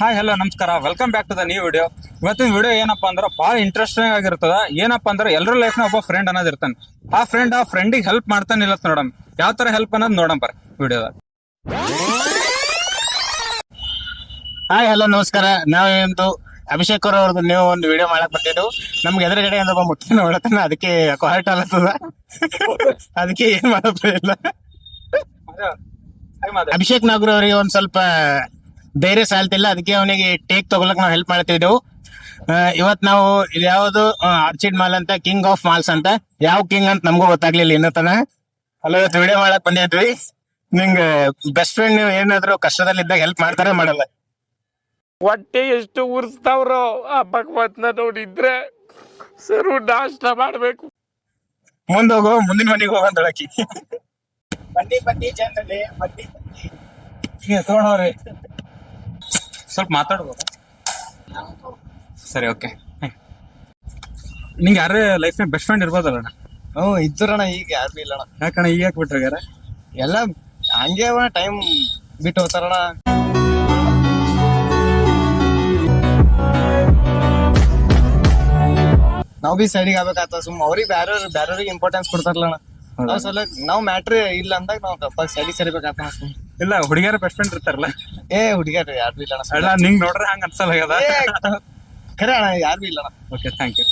Hi hello ನಮಸ್ಕಾರ. Welcome back to the new video ಇವತ್ತಿನ video ಏನಪ್ಪಾ ಅಂದ್ರೆ ಭಾಳ ಇಂಟ್ರೆಸ್ಟಿಂಗ್ ಆಗಿರ್ತದ. ಏನಪ್ಪಾ ಅಂದ್ರೆ ಎಲ್ಲರ ಲೈಫ್ನ ಒಬ್ಬ ಫ್ರೆಂಡ್ ಅನ್ನೋದು ಇರ್ತಾನೆ. ಆ ಫ್ರೆಂಡ್ ಆ ಫ್ರೆಂಡಿಗೆ ಹೆಲ್ಪ್ ಮಾಡ್ತಾನೆ ಇಲ್ಲ ನೋಡಮ್. ಯಾವ ತರ ಹೆಲ್ಪ್ ಅನ್ನೋದು ನೋಡಮ್ ಬರ್ರಿ ವಿಡಿಯೋದಾಗ ಹಾಯ್ ಹಲೋ ನಮಸ್ಕಾರ. ನಾವೇಂದು ಅಭಿಷೇಕ್ ಅವ್ರ ಅವ್ರದ್ದು ನೀವು ಒಂದು ವಿಡಿಯೋ ಮಾಡಕ್ ಬಂದಿದ್ದು. ನಮ್ಗೆ ಎದುರುಗಡೆ ಒಬ್ಬ ಮುಟ್ಟಿ ನೋಡತಾನ ಅದಕ್ಕೆ ಕ್ವಾಲಿಟಿ ಅಲ್ಲತ್ತದ ಅದಕ್ಕೆ ಏನ್ ಮಾಡಪ್ಪ ಇಲ್ಲ ಅಭಿಷೇಕ್ ನಾಗೂರ್ ಅವರಿಗೆ ಒಂದ್ ಸ್ವಲ್ಪ ಧೈರ್ಯ ಸಾಲ್ತಿಲ್ಲ ಅದಕ್ಕೆ ಅವನಿಗೆ ಟೇಕ್ ತಗೊಳಕ್ ನಾವು ಹೆಲ್ಪ್ ಮಾಡ್ತಿದ್ದೆವು. ಇವತ್ ನಾವು ಯಾವ್ದು ಆರ್ಚಿಡ್ ಮಾಲ್ ಅಂತ ಕಿಂಗ್ ಆಫ್ ಮಾಲ್ಸ್ ಅಂತ ಯಾವ ಕಿಂಗ್ ಅಂತ ನಮಗೂ ಗೊತ್ತಾಗ್ಲಿಲ್ಲ ಇನ್ನೂ ತನ. ಅಲ್ಲ ಇವತ್ತು ವಿಡಿಯೋ ಮಾಡಕ್ ಬಂದಿದ್ವಿ. ನಿಂಗೆ ಬೆಸ್ಟ್ ಫ್ರೆಂಡ್ ನೀವು ಏನಾದ್ರು ಕಷ್ಟದಲ್ಲಿದ್ದಾಗ ಹೆಲ್ಪ್ ಮಾಡ್ತಾರೆ ಮಾಡಲ್ಲ. ಹೊಟ್ಟೆ ಎಷ್ಟು ಉರ್ಸ್ತಾವ್ರೋ ಆ ಭಗವಂತನ ನೋಡಿದ್ರೆ ಸರು ನಾಷ್ಟ ಮಾಡ್ಬೇಕು. ಮುಂದೋಗು ಹೋಗು ಮುಂದಿನ ಮನೆಗೆ ಹೋಗಂದಳಕಿ ಬನ್ನಿ ಬನ್ನಿ ಜನರಲ್ಲಿ ಬನ್ನಿ ತಗೊಂಡವ್ರಿ ಸ್ವಲ್ಪ ಮಾತಾಡ್ಬೋದ? ಸರಿ ಓಕೆ ನಿಂಗೆ ಯಾರೇ ಲೈಫ್ನ ಬೆಸ್ಟ್ ಫ್ರೆಂಡ್ ಇರ್ಬೋದಲ್ಲಣ್ಣ ಹ್ಞೂ ಇದ್ದರಣ ಈಗ ಯಾರು ಇಲ್ಲಣ್ಣ ಯಾಕಣ್ಣ ಈಗ ಯಾಕೆ ಬಿಟ್ರಾಗ್ಯಾರ ಎಲ್ಲ ಹಂಗೆ ಟೈಮ್ ಬಿಟ್ಟು ಹೋಗ್ತಾರಣ ನಾವ್ ಬಿ ಸೈಡಿಗೆ ಆಗ್ಬೇಕಾತ ಸುಮ್ ಅವ್ರಿಗೆ ಬೇರೆ ಬ್ಯಾರವ್ರಿಗೆ ಇಂಪಾರ್ಟೆನ್ಸ್ ಕೊಡ್ತಾರಲ್ಲ ನಾವು ಸಲ ನಾವ್ ಮ್ಯಾಟ್ರ್ ಇಲ್ಲ ಅಂದಾಗ ನಾವು ತಪ್ಪಾಗಿ ಸೈಡಿಗೆ ಸರಿಬೇಕಾತ ಸುಮ್ ಇಲ್ಲ ಹುಡುಗಿಯರ ಬೆಸ್ಟ್ ಫ್ರೆಂಡ್ ಇರ್ತಾರಲ್ಲ. ಏ ಹುಡುಗಿಯರ್ ಯಾರು ಇಲ್ಲ ಅಣ್ಣ ನಿಂಗ್ ನೋಡ್ರೆ ಹಂಗ ಅನ್ಸಲ್ಲ ಖರೆ ಅಣ್ಣ ಯಾರು ಇಲ್ಲ ಓಕೆ ಥ್ಯಾಂಕ್ ಯು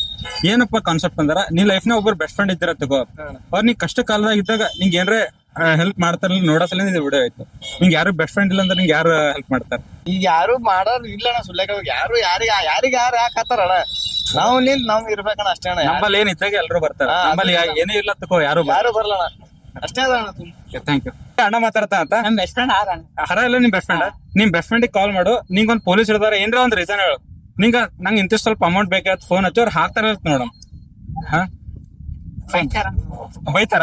ಏನಪ್ಪ ಕಾನ್ಸೆಪ್ಟ್ ಅಂದ್ರ? ನೀ ಲೈಫ್ನ ಒಬ್ಬರು ಬೆಸ್ಟ್ ಫ್ರೆಂಡ್ ಇದ್ದೀರ ತಗೋ. ಅವ್ರು ನೀ ಕಷ್ಟ ಕಾಲದಾಗ ಇದ್ದಾಗ ನಿಂಗೆ ಏನ್ರೆ ಹೆಲ್ಪ್ ಮಾಡ್ತಾರಲ್ಲ ನೋಡಸಲ್ಲ ಸಲ ಇದು ವಿಡಿಯೋ ಆಯ್ತು. ನಿಂಗೆ ಯಾರು ಬೆಸ್ಟ್ ಫ್ರೆಂಡ್ ಇಲ್ಲ ಅಂದ್ರೆ ನಿಂಗೆ ಯಾರು ಹೆಲ್ಪ್ ಮಾಡ್ತಾರ? ಈಗ ಯಾರು ಮಾಡೋರು ಇಲ್ಲಣ್ಣ ಸುಳ್ಳೆಗ ಯಾರು ಯಾರಿಗೆ ಯಾರಿಗೆ ಯಾರು ಅಣ್ಣಾ ನಾವು ನಿಂತ ನಾವ್ ಇರ್ಬೇಕಣ್ಣ ಅಷ್ಟೇ ಅಣ್ಣ. ನಮ್ಮಲ್ಲಿ ಏನ್ ಇದ್ದಾಗ ಎಲ್ರು ಬರ್ತಾರೆ. ನಮ್ಮಲ್ಲಿ ಏನೇ ಇಲ್ಲ ತಗೋ ಯಾರು ಯಾರು ಬರಲ್ಲ ಅಷ್ಟೇ ಅದ ತುಂಬ ಥ್ಯಾಂಕ್ ಯು ಅಣ್ಣ ಮಾತಾಡ್ತಾ ಅಂತ? ನಮ್ ಬೆಸ್ಟ್ ಫ್ರೆಂಡ್ ಹರ ಹರ ಇಲ್ಲ ನಿಮ್ ಬೆಸ್ಟ್ ಫ್ರೆಂಡ್ ನಿಮ್ ಬೆಸ್ಟ್ ಫ್ರೆಂಡ್ ಕಾಲ್ ಮಾಡು. ನಿಂಗ್ ಒಂದ್ ಪೊಲೀಸ್ ಹಿಡಿದಾರ ಏನ್ರ ಒಂದ್ ರೀಸನ್ ಹೇಳು. ನಿಂಗ ನಂಗೆ ಇಂತ ಸ್ವಲ್ಪ ಅಮೌಂಟ್ ಬೇಕಾದ್ ಫೋನ್ ಹಚ್ಚಿ ಅವ್ರು ಹಾಕ್ತಾರ ನೋಡಮ್ ಹಾ? ಬೈತಾರ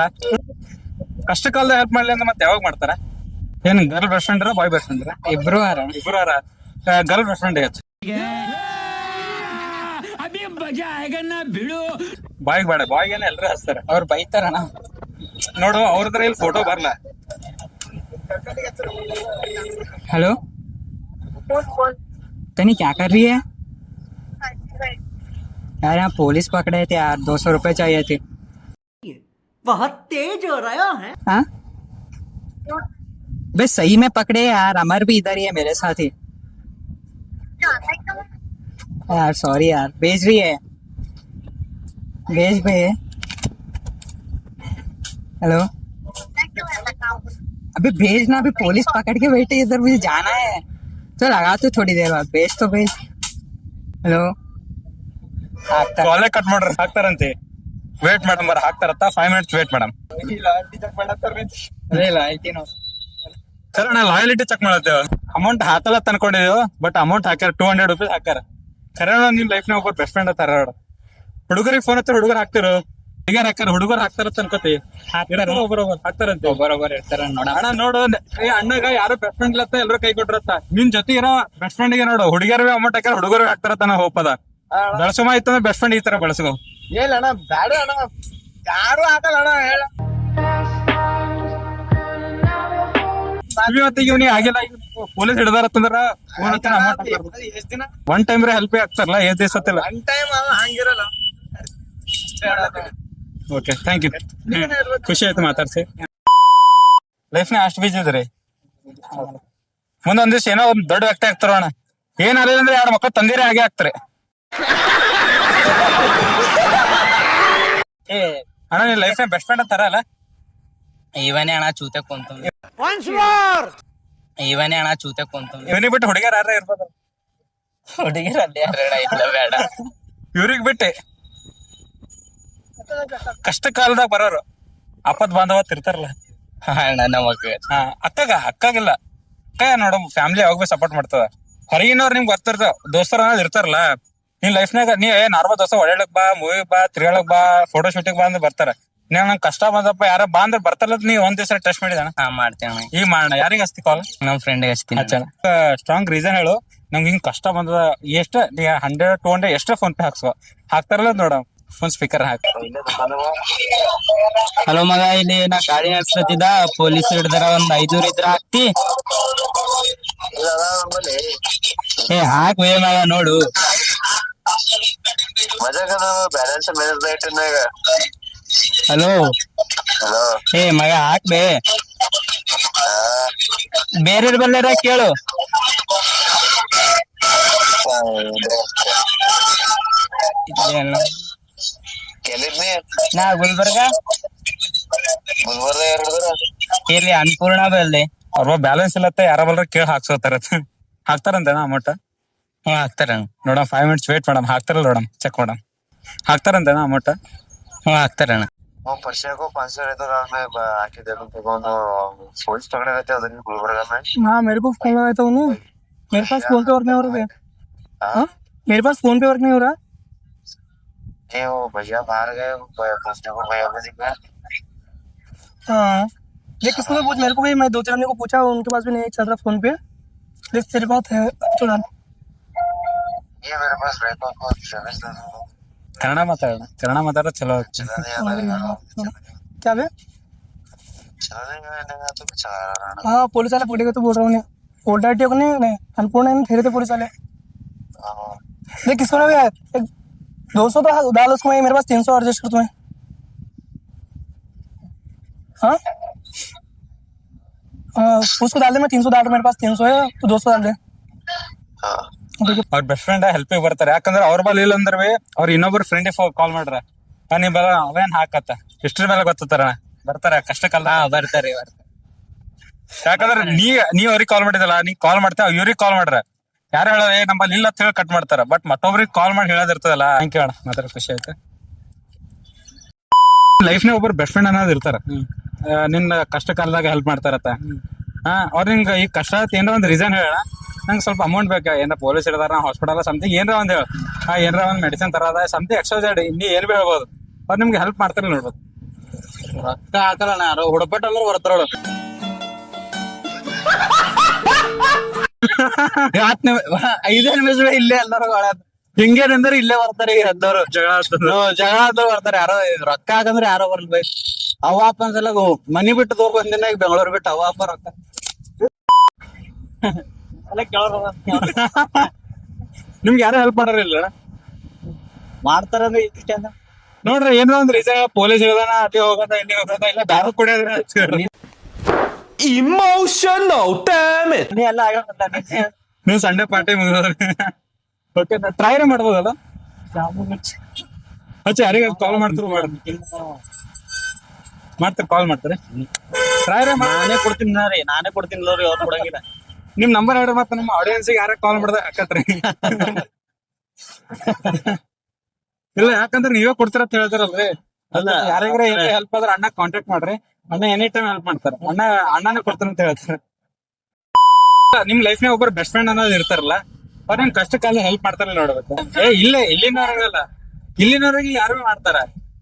ಕಷ್ಟ ಕಾಲದ ಹೆಲ್ಪ್ ಮಾಡ್ಲಿ ಅಂದ್ರೆ ಮತ್ತೆ ಯಾವಾಗ ಮಾಡ್ತಾರ? ಏನ್ girl best friend boy best friend ಇಬ್ರು ಆರ. ಇಬ್ರು ಅರ ಗರ್ಲ್ ಬೆಸ್ಟ್ ಫ್ರೆಂಡ್ ಹಚ್ಚ. ಬಾಯ್ ಬೇಡ. ಬಾಯ್ಗೆ ಎಲ್ರು ಹಚ್ತಾರ. ಅವ್ರು ಬೈತಾರಣ ನೋಡು ಅವ್ರದ್ರ ಇಲ್ಲಿ ಫೋಟೋ ಬರ್ಲ? हेलो? तनी क्या कर रही है? यार यहाँ पुलिस पकड़े थे यार दो सौ रुपए चाहिए थे। बहुत तेज हो रहा है। हाँ? बे सही में पकड़े यार अमर भी इधर ही है मेरे साथ ही। यार सॉरी यार भेज रही है। भेज भे हेलो? अभी भेजना अभी पुलिस पकड़ के बैठे इधर मुझे जाना है तो लगा तो थोड़ी देर बाद भेज तो भेज हेलो ಆಗ್ತಾರೆ. ಕಾಲೇ ಕಟ್ ಮಾಡ್ರಿ ಹಾಕ್ತಾರಂತೆ ವೇಟ್ ಮೇಡಮ್ ಬರ ಹಾಕ್ತಾರತ್ತ ಫೈವ್ ಮಿನಿಟ್ಸ್ ವೇಟ್ ಮೇಡಮ್ ಅದೇ loyalty ನೋಡು. ಸರ್ ನಾ ಲಾಯಲಿಟಿ ಚೆಕ್ ಮಾಡತ್ತೇವ ಅಮೌಂಟ್ ಹಾಕಲ್ಲ ಅನ್ಕೊಂಡಿದೇವು ಬಟ್ ಅಮೌಂಟ್ ಹಾಕ್ಯಾರ ಟೂ ಹಂಡ್ರೆಡ್ ರುಪೀಸ್ ಹಾಕ್ಯಾರ ಖರೆ ನಿಮ್ ಲೈಫ್ ನ ಒಬ್ಬ ಬೆಸ್ಟ್ ಫ್ರೆಂಡ್ ಅತ್ತಾರ ಹುಡುಗರಿಗೆ ಫೋನ್ ಹತ್ತಾರ ಹುಡುಗರು ಹಾಕ್ತಿರು ಹುಡುಗರ್ ಹಾಕ್ಯಾರ ಹುಡುಗರು ಹಾಕ್ತಾರ. ಅನ್ಕೋತಿ ಹಾಕ್ತಾರ. ಹಾಕ್ತಾರಂತೆ? ಒಬ್ಬರೊಬ್ಬರು ಇರ್ತಾರ ನೋಡ. ಅಣ್ಣ ನೋಡು ಏ ಅಣ್ಣಗ ಯಾರು ಬೆಸ್ಟ್ ಫ್ರೆಂಡ್ ಇಲ್ಲತ್ತ ಎಲ್ಲರೂ ಕೈ ಕೊಟ್ಟರತ್ತ ನಿನ್ ಜೊತೆ ಇರೋ ಬೆಸ್ಟ್ ಫ್ರೆಂಡ್ಗೆ ನೋಡು ಹುಡುಗಿಯರ್ ಅಮೌಂಟ್ ಹಾಕ್ಯಾರ ಹುಡುಗರು ಹಾಕ್ತಾರತ್ತ ನಾ ಹೋಪದ. ಬಳಸುಮ ಇತ್ತಂದ್ರೆ ಬೆಸ್ಟ್ ಫ್ರೆಂಡ್ ಈ ತರ ಬಳಸ್ಕೋ. ಏನ್ ಅಣ್ಣ ಬ್ಯಾಡ ಅಣ್ಣ. ಯಾರು ಹಾಕಲ್ಲ ಅಣ್ಣ ಹೇಳ. ಇವತ್ತಿಗೆ ಇವ್ನಿಗೆ ಆಗಿಲ್ಲ. ಪೊಲೀಸ್ ಹಿಡ್ದಾರತ್ತಂದ್ರ ದಿನ? ಒನ್ ಟೈಮ್ ರೇ ಹೆಲ್ಪ್ ಆಗ್ತಾರಲ್ಲ ಏ ದಿವಸ ಒನ್ ಟೈಮ್ ಹಂಗಿರಲ್ಲ. ಓಕೆ ಥ್ಯಾಂಕ್ ಯು ಖುಷಿ ಆಯ್ತು ಮಾತಾಡ್ಸಿ. ಲೈಫ್ನ ಅಷ್ಟು ಬಿಜಿ ಇದ್ರಿ ಮುಂದೊಂದ್ ದಿವ್ಸ ಏನೋ ಒಂದ್ ದೊಡ್ಡ ವ್ಯಕ್ತಿ ಆಗ್ತಾರ ಅಣ್ಣ. ಅಲ್ಲ ಅಂದ್ರೆ ಎರಡು ಮಕ್ಕಳು ತಂದಿರೇ ಆಗೇ ಆಗ್ತಾರೆ. ಏ ಅಣ್ಣ ನೀನ್ ಲೈಫ್ನ ಬೆಸ್ಟ್ ಫ್ರೆಂಡ್ ಅಂತಾರ ಅಲ್ಲ? ಇವನೇ ಅಣ್ಣ ಚೂತೆ ಕುಂತು ಇವನೇ ಅಣ್ಣ ಚೂತೆ ಕುಂತು ಇವನಿಗೆ ಬಿಟ್ಟು ಹುಡುಗಿಯರ್ ಯಾರ ಇರ್ಬೋದು? ಹುಡುಗಿಯರ್ ಅಲ್ಲೇ ಯಾರ ಇಲ್ಲ ಬೇಡ. ಇವ್ರಿಗೆ ಬಿಟ್ಟೆ. ಕಷ್ಟ ಕಾಲದಾಗ ಬರೋರು. ಅಪ್ಪದ್ ಬಾಂಧವತ್ ಇರ್ತಾರಲ್ಲ. ಅಣ್ಣ ನಮಗ ಹಾ ಅಕ್ಕಗ ಅಕ್ಕಾಗಿಲ್ಲ. ಅಕ್ಕ ನೋಡಮ್ ಫ್ಯಾಮಿಲಿ ಯಾವಾಗ ಸಪೋರ್ಟ್ ಮಾಡ್ತದ. ಹೊರಗಿನವ್ರು ನಿಮ್ಗೆ ಗೊತ್ತಿರ್ತಾವ ದೋಸ್ತರ ಅನ್ನೋದು ಇರ್ತಾರಲ್ಲ ನಿನ್ ಲೈಫ್ನಾಗ ನೀ ಏ ನಾರ್ಮಲ್ ದೋಸ್ತ ಒಳ್ಳೆಕ್ ಬಾ ಮೂವಿ ಬಾ ತಿರ್ಗಾಳಕ್ ಬಾ ಫೋಟೋ ಶೂಟಿಂಗ್ ಬಾ ಅಂದ್ರೆ ಬರ್ತಾರ. ನೀವ್ ನಂಗೆ ಕಷ್ಟ ಬಂದಪ್ಪ ಯಾರ ಬಾ ಅಂದ್ರೆ ಬರ್ತಾರಲ್ಲ ನೀ ಒಂದ್ ದಿವಸ ಟೆಸ್ಟ್ ಮಾಡಿದಾನ ಹಾ ಮಾಡ್ತೇವೆ ಈ ಈಗ ಮಾಡೋಣ ಯಾರಿಗೆ ಹಸ್ತಿ ಕಾಲ್ ನಮ್ ಫ್ರೆಂಡ್ ಹಚ್ತೀನಿ. ಸ್ಟ್ರಾಂಗ್ ರೀಸನ್ ಹೇಳು. ನಂಗೆ ಹಿಂಗ್ ಕಷ್ಟ ಬಂದದ ಎಷ್ಟ ಹಂಡ್ರೆಡ್ ಟೂ ಹಂಡ್ರೆಡ್ ಎಷ್ಟೇ ಫೋನ್ ಪೇ ಹಾಕ್ಸೋ. ಹಾಕ್ತಾರಲ್ಲ ನೋಡ ಫೋನ್ ಸ್ಪೀಕರ್ ಹಾಕಿ. ಹಲೋ ಮಗ ಇಲ್ಲಿ ನಾ ಗಾಡಿ ನಡ್ಸ್ಲತ್ತಿದ್ದ. ಪೊಲೀಸ್ ಹಿಡ್ದಾರ ಒಂದ್ ಐದೂರ್ ಇದ್ರ ಹಾಕ್ತಿ. ಏ ಹಾಕ್ ವೇ ಮಗ ನೋಡು. ಬ್ಯಾಲೆನ್ಸ್ ಹಲೋ ಏ ಮಗ ಹಾಕ್ ಬೇ. ಬೇರೆ ಕೇಳು. ನಾ ಗುಲ್ಬರ್ಗ ಗುಲ್ಬರ್ಗ ಎರಡ್ರ ಇಲ್ಲಿ ಅನ್ಪೂರ್ಣ ಬಲ್ದೆ ಅವ್ರ ಬ್ಯಾಲೆನ್ಸ್ ಇಲ್ಲತ್ತ ಯಾರ ಬಲ್ರ ಕೇಳಿ ಹಾಕ್ಸೋತಾರ ಹಾಕ್ತಾರಂತೇನ ಅಮೌಂಟ್ ಹ್ಞೂ ಹಾಕ್ತಾರ ನೋಡಮ್ ಫೈವ್ ಮಿನಿಟ್ಸ್ ವೇಟ್ ಮಾಡಮ್ ಹಾಕ್ತಾರಲ್ಲ ನೋಡಮ್ ಚೆಕ್ ಮಾಡಮ್ ಹಾಕ್ತಾರಂತೇನ ಅಮೌಂಟ್ ಹ್ಞೂ ಹಾಕ್ತಾರಣ್ಣ ಅವ್ ಪರ್ಷಿಯಾಗೋ ಪಾಂಚ್ ಸಾವಿರ ಇದ್ರ ಆದ್ಮೇಲೆ ಹಾಕಿದ್ದೆ ತಗೊಂಡು ಫೋನ್ಸ್ ತಗೊಂಡಾಗತ್ತೆ ಅದನ್ನ ಗುಲ್ಬರ್ಗ हाँ मेरे को फोन लगाया था उन्होंने मेरे पास फोन पे वर्क नहीं हो रहा है हाँ मेरे पास फोन पे वर्क नहीं हो रहा ये वो भैया बाहर गए पूछने भैया को दिखा हाँ? ये किसने पूछ मेरे को भी मैं दो चार को पूछा उनके पास भी नहीं चल रहा फ़ोन पे। देख तेरे पास है चला ये मेरे पास ब्रेकअप को सर्विस करना मत करना मत चलो। क्या बे हाँ पुलिस वाले पकड़ेगा तो बोल रहा हूँ ओल्ड आर टी नहीं अनपूर्ण है फिर थे तो पुलिस वाले। देख किसको ना यार? दो सौ तो डाल उसको मैं मेरे पास तीन सौ एडजस्ट कर तुम्हें हाँ हाँ उसको डाल दे मैं तीन सौ डाल रहा हूँ, मेरे पास तीन सौ है तो दो सौ डाल दे हाँ ठीक है ಅವ್ರ ಬೆಸ್ಟ್ ಫ್ರೆಂಡ್ ಹೆಲ್ಪಿಗೆ ಬರ್ತಾರೆ ಯಾಕಂದ್ರೆ ಅವ್ರ ಬಲ್ ಇಲ್ಲ ಅಂದ್ರೆ ಅವ್ರ ಇನ್ನೊಬ್ರು ಫ್ರೆಂಡಿಗೆ ಕಾಲ್ ಮಾಡ್ರ ಆ, ನೀ ಬರ ಅವೇನ್ ಹಾಕತ್ತ ಇಷ್ಟ್ರ ಮೇಲೆ ಗೊತ್ತಾರ ಬರ್ತಾರೆ ಕಷ್ಟ ಕಾಲ ಬರ್ತಾರೆ ಯಾಕಂದ್ರೆ ನೀ ನೀ ಅವ್ರಿಗೆ ಕಾಲ್ ಮಾಡಿದಲ್ಲ ನೀ ಕಾಲ್ ಮಾಡ್ತಾ ಇವ್ರಿಗೆ ಕಾಲ್ ಮಾಡ್ರ ಯಾರು ಹೇಳೋ ಏ ನಮ್ಮಲ್ಲಿ ಇಲ್ಲ ಅಂತ ಹೇಳಿ ಕಟ್ ಮಾಡ್ತಾರ. ಬಟ್ ಮತ್ತೊಬ್ರಿಗೆ ಕಾಲ್ ಮಾಡಿ ಹೇಳೋದಿರ್ತದಲ್ಲ ಹಂಗೆ ಹೇಳ ಮಾತ್ರ ಮಾತಾಡ ಖುಷಿ ಆಯ್ತು. ಲೈಫ್ನೇ ಒಬ್ಬರು ಬೆಸ್ಟ್ ಫ್ರೆಂಡ್ ಅನ್ನೋದು ಇರ್ತಾರ. ಆ, ನಿನ್ನ ಕಷ್ಟ ಕಾಲದಾಗ ಹೆಲ್ಪ್ ಮಾಡ್ತಾರತ್ತ ಹಾ ಅವ್ರ ನಿಂಗ ಈ ಕಷ್ಟ ಆಯ್ತು ಏನಾರ ಒಂದು ರೀಸನ್ ಹೇಳ ನಂಗೆ ಸ್ವಲ್ಪ ಅಮೌಂಟ್ ಬೇಕಾ? ಏನಾರ ಪೊಲೀಸ್ ಹಿಡಿದಾರ ಹಾಸ್ಪಿಟಲ್ ಸಮಥಿಂಗ್ ಏನಾರ ಒಂದು ಹೇಳ. ಹಾ ಏನರ ಒಂದು ಮೆಡಿಸಿನ್ ತರದ ಸಮಥಿಂಗ್ ಎಕ್ಸ್ಟ್ರಾ ನೀ ಏನ್ ಬಿ ಹೇಳ್ಬೋದು? ಅವ್ರು ನಿಮ್ಗೆ ಹೆಲ್ಪ್ ಮಾಡ್ತಾರೆ ನೋಡ್ಬೋದು. ರೊಕ್ಕ ಹಾಕಲ್ಲ ಯಾರೋ ಹುಡಪಟ್ ಅಂದ್ರೆ ಐದೇ ನಿಮಿಷ ಇಲ್ಲೇ ಎಲ್ಲರೂ ಹಿಂಗೇನಂದ್ರೆ ಇಲ್ಲೇ ಬರ್ತಾರೆ ಈ ಎದ್ದವ್ರು ಜಗಳ ಜಗಳ ಆದ್ರು ಬರ್ತಾರೆ. ಯಾರೋ ರೊಕ್ಕ ಹಾಕಂದ್ರೆ ಯಾರೋ ಬರ್ಲಿ. ಬೈ ಅವಾಪ ಅಪ್ಪ ಒಂದ್ಸಲ ಮನಿ ಬಿಟ್ಟು ತೋರ್ ಬಂದಿನ ಈಗ ಬೆಂಗಳೂರು ಬಿಟ್ಟು ಅವ ಅಪ್ಪ ರೊಕ್ಕ ಎಲ್ಲ ಕೇಳೋರು ನಿಮ್ಗೆ ಯಾರು ಹೆಲ್ಪ್ ಮಾಡೋರಿಲ್ಲ ಇಲ್ಲ? ಮಾಡ್ತಾರ ಅಂದ ನೋಡ್ರಿ ಏನೋ ಒಂದ್ ರೀಸನ್ ಪೊಲೀಸ್ ಹೇಳ್ದಾನ ಅತಿ ಹೋಗೋದ ಇಲ್ಲಿ ಹೋಗೋದ ಇಲ್ಲ ಬ್ಯಾರ ಕುಡಿಯೋದ್ರ Emotional, damn it! ನೀ ಎಲ್ಲ ಆಗ್ಯಾವ ನೀವು ಸಂಡೇ ಪಾರ್ಟಿ ಮುಗಿದ್ರಿ ಓಕೆ ಟ್ರೈನೇ ಮಾಡ್ಬೋದಲ್ಲ? ಹಚ್ಚ ಯಾರಿಗೆ ಕಾಲ್ ಮಾಡ್ತಿರು ಮಾಡ್ರಿ ಮಾಡ್ತಾರೆ ಕಾಲ್ ಮಾಡ್ತಾರೆ? ಟ್ರೈ ನಾನೇ ಕೊಡ್ತೀನಿ ರೀ ನಾನೇ ಕೊಡ್ತೀನಿ ರೀ ಅವ್ರು ಕೊಡಂಗಿಲ್ಲ. ನಿಮ್ ನಂಬರ್ ಹೇಳ್ರಿ ಮತ್ತೆ ನಮ್ಮ ಆಡಿಯನ್ಸ್ ಯಾರ ಕಾಲ್ ಮಾಡ್ದೆ ಅಕ್ಕತ್ರಿ ಇಲ್ಲ ಯಾಕಂದ್ರೆ ನೀವೇ ಕೊಡ್ತೀರ ಅಂತ ಹೇಳ್ತಾರಲ್ರಿ. ಯಾರಿಗಾರ ಏನೇ ಹೆಲ್ಪ್ ಆದ್ರೆ ಅಣ್ಣ ಕಾಂಟ್ಯಾಕ್ಟ್ ಮಾಡ್ರಿ. ಅಣ್ಣ ಎನಿ ಟೈಮ್ ಹೆಲ್ಪ್ ಮಾಡ್ತಾರೆ. ಅಣ್ಣ ಅಣ್ಣನೇ ಕೊಡ್ತಾರ ಅಂತ ಹೇಳ್ತಾರೆ. ನಿಮ್ ಲೈಫ್ ನಾಗ ಒಬ್ಬರು ಬೆಸ್ಟ್ ಫ್ರೆಂಡ್ ಅನ್ನೋದು ಇರ್ತಾರಲ್ಲ ಅವ್ರ ನಿಮ್ ಕಷ್ಟ ಕಾಲ ಹೆಲ್ಪ್ ಮಾಡ್ತಾರಲ್ಲ ನೋಡ್ಬೇಕು. ಏ ಇಲ್ಲೇ ಇಲ್ಲಿನವ್ರಿಗಲ್ಲ ಇಲ್ಲಿನವ್ರಿಗೆ ಯಾರು ಮಾಡ್ತಾರ?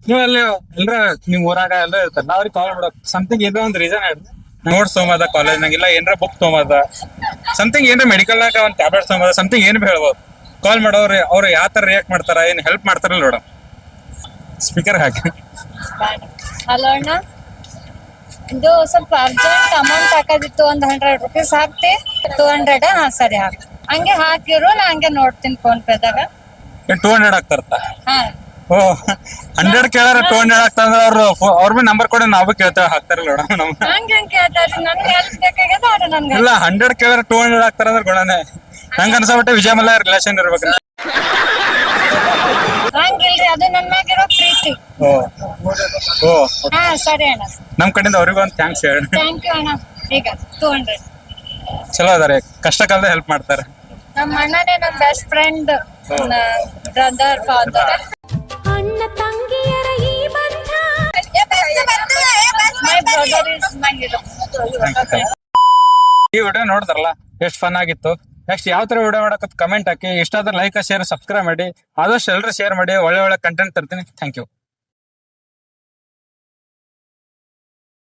ನೀವು ಅಲ್ಲಿ ಎಲ್ರ ನಿಮ್ ಊರಾಗ ಎಲ್ಲ ಇರ್ತಾರ. ನಾವ್ ಅವ್ರಿಗೆ ಕಾಲ್ ಮಾಡಕ್ ಸಮಥಿಂಗ್ ಏನೋ ಒಂದ್ ರೀಸನ್ ಹೇಳಿ ಸೋಮದ ಕಾಲೇಜ್ ಕಾಲೇಜ್ನಾಗ ಇಲ್ಲ ಏನ್ರ ಬುಕ್ ತೊಗೊಂಬದ ಸಮಥಿಂಗ್ ಏನ್ರ ಮೆಡಿಕಲ್ ನಾಗ ಒಂದ್ ಟ್ಯಾಬ್ಲೆಟ್ ತೊಗೊಂಬದ ಸಮಥಿಂಗ್ ಏನ್ ಹೇಳ್ಬೋದು. ಕಾಲ್ ಮಾಡೋರು ಅವ್ರು ಯಾವ ತರ ರಿಯಾಕ್ಟ್ ಮಾಡ್ತಾರ ಏನ್ ಹೆಲ್ಪ್ ಮಾಡ್ತಾರಲ್ಲ ನೋಡ ಸ್ಪೀಕರ್ ಹಾಕಿ. ಹಲೋ ಅಣ್ಣ. ಇದು ಸ್ವಲ್ಪ ಅರ್ಜೆಂಟ್ ಅಮೌಂಟ್ ಹಾಕೋದಿತ್ತು ಒಂದು ಹಂಡ್ರೆಡ್ ರುಪೀಸ್ ಹಾಕ್ತಿ. ಟೂ ಹಂಡ್ರೆಡ್ ಹಾ ಸರಿ ಹಾಕ್. ಹಂಗೆ ಹಾಕಿರು ನಾ ಹಂಗೆ ನೋಡ್ತೀನಿ ಫೋನ್ ಪೇದಾಗ ಟೂ ಹಂಡ್ರೆಡ್ ಆಗ್ತಾರತ್ತ? ಹಾ. ಓ ಹಂಡ್ರೆಡ್ ಕೇಳಾರ ಟೂ ಹಂಡ್ರೆಡ್ ಆಗ್ತಂದ್ರ ಅವ್ರು ಅವ್ರ ಬಿ ನಂಬರ್ ಕೊಡಿ ನಾವು ಕೇಳ್ತೇವೆ ಹಾಕ್ತಾರಲ್ಲ ನೋಡ ನಮ್ ಹಂಗೆ ಹಂಗೆ ಕೇಳ್ತಾರಿ ನನ್ಗೆ ಹೆಲ್ಪ್ ಬೇಕಾಗ್ಯದ ಅವ್ರು ನನ್ಗೆ ಇಲ್ಲ ಹಂಡ್ರೆಡ್ ಕೇಳಾರ ಟೂ ಹಂಡ್ರೆಡ್ ಆಗ್ತಾರ ಅಂದ್ರೆ ಗುಣನೇ. ನಂಗೆ ಅನ್ಸಬಿಟ್ಟೆ ವಿಜಯ ಮಲ್ಲ ರಿಲೇಷನ್ ಇರ್ಬೇಕು ಹಂಗಿಲ್ರಿ ಅದು ನನ್ನ ಮ್ಯಾಗಿರೋ ಪ್ರೀತಿ. ಓ. ಓ. ಹಾ ಸರಿ ಅಣ್ಣ. ನಮ್ ಕಡೆಯಿಂದ ಅವ್ರಿಗೂ ಒಂದು ಥ್ಯಾಂಕ್ಸ್ ಹೇಳಿ. ಥ್ಯಾಂಕ್ ಯು ಅಣ್ಣ. ಈಗ ಟೂ ಹಂಡ್ರೆಡ್ ಚಲೋ ಅದಾರೆ. ಕಷ್ಟ ಕಾಲದಲ್ಲಿ ಹೆಲ್ಪ್ ಮಾಡ್ತಾರೆ. ನಮ್ಮ ಅಣ್ಣನೇ ನಮ್ ಬೆಸ್ಟ್ ಫ್ರೆಂಡ್ ಬ್ರದರ್ ಫಾದರ್ ಅಣ್ಣ ತಂಗಿಯರ ಈ ಬಂಧ. My brother is my hero ಈ ವಿಡಿಯೋ ನೋಡಿದ್ರಲ್ಲ ಎಷ್ಟು ಫನ್ ಆಗಿತ್ತು. ನೆಕ್ಸ್ಟ್ ಯಾವ ತರ ವಿಡಿಯೋ ಮಾಡಕ್ಕೆ ಕಮೆಂಟ್ ಹಾಕಿ. ಇಷ್ಟಾದ್ರೆ ಲೈಕ್ ಶೇರ್ ಸಬ್ಸ್ಕ್ರೈಬ್ ಮಾಡಿ. ಆದಷ್ಟು ಎಲ್ಲರೂ ಶೇರ್ ಮಾಡಿ. ಒಳ್ಳೆ ಒಳ್ಳೆ ಕಂಟೆಂಟ್ ತರ್ತೀನಿ. Thank you